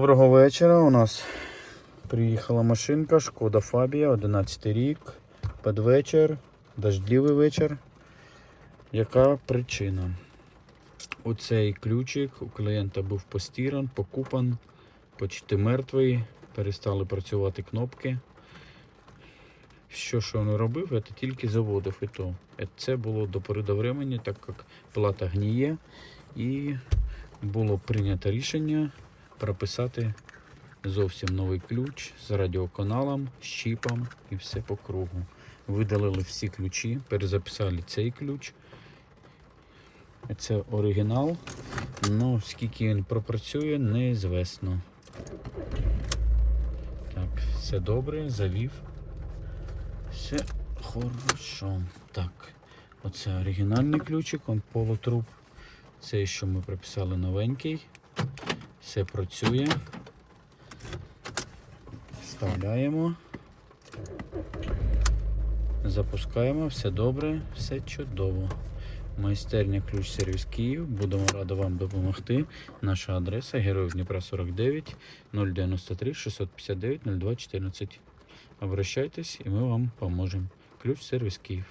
Доброго вечора. У нас приїхала машинка Шкода Фабія, 11 рік, під вечір, дождливий вечір. Яка причина? Оцей ключик у клієнта був постіран, покупан, почти мертвий, перестали працювати кнопки. Що ж він робив, це тільки заводив і то. Е, Це було до пори до времени, так як плата гніє, і було прийнято рішення прописати зовсім новий ключ з радіоканалом, з чіпом і все по кругу. Видалили всі ключі, перезаписали цей ключ. Це оригінал. Ну, скільки він пропрацює, неізвісно. Так, все добре, завів. Все хорошо. Так, оце оригінальний ключик, он полутруб. Це, що ми прописали новенький. Все працює. Вставляємо. Запускаємо, все добре, все чудово. Майстерня ключ сервіс Київ. Будемо раді вам допомогти. Наша адреса Героїв Дніпра 49 093 659 02 14. Обращайтесь і ми вам поможемо. Ключ сервіс Київ.